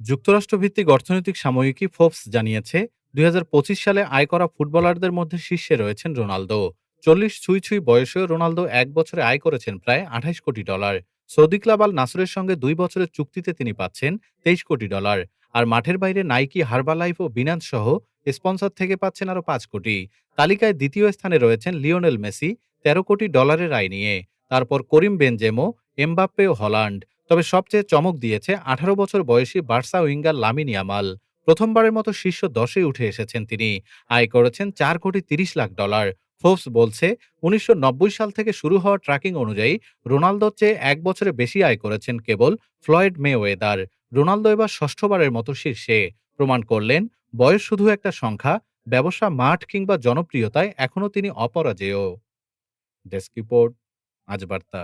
যুক্তরাষ্ট্রভিত্তিক অর্থনৈতিক সাময়িকী ফোর্বস জানিয়েছে, দুই হাজার পঁচিশ সালে আয় করা ফুটবলারদের মধ্যে শীর্ষে রয়েছেন রোনালদো। চল্লিশ ছুঁই ছুঁই বয়সেও রোনালদো এক বছরে আয় করেছেন প্রায় আঠাইশ কোটি ডলার। সৌদি ক্লাব আল নাসরের সঙ্গে দুই বছরের চুক্তিতে তিনি পাচ্ছেন তেইশ কোটি ডলার। আর মাঠের বাইরে নাইকি হার্বালাইফ ও বিনান্স সহ স্পন্সর থেকে পাচ্ছেন আরও পাঁচ কোটি। তালিকায় দ্বিতীয় স্থানে রয়েছেন লিওনেল মেসি, তেরো কোটি ডলারের আয় নিয়ে। তারপর করিম বেনজেমো, এমবাপ্পে ও হল্যান্ড। তবে সবচেয়ে চমক দিয়েছে আঠারো বছর বয়সী বার্সা উইঙ্গার লামিন ইয়ামাল। প্রথমবারের মতো শীর্ষ দশে উঠে এসেছেন তিনি। আয় করেছেন চার কোটি তিরিশ লাখ ডলার। ফোর্বস বলছে, উনিশশো নব্বই সাল থেকে শুরু হওয়া ট্র্যাকিং অনুযায়ী রোনালদোর চেয়ে এক বছরে বেশি আয় করেছেন কেবল ফ্লয়েড মে ওয়েদার রোনালদো এবার ষষ্ঠবারের মতো শীর্ষে। প্রমাণ করলেন, বয়স শুধু একটা সংখ্যা, ব্যবসা মাঠ কিংবা জনপ্রিয়তায় এখনও তিনি অপরাজেয়। ডেস্ক রিপোর্ট, আজ বার্তা।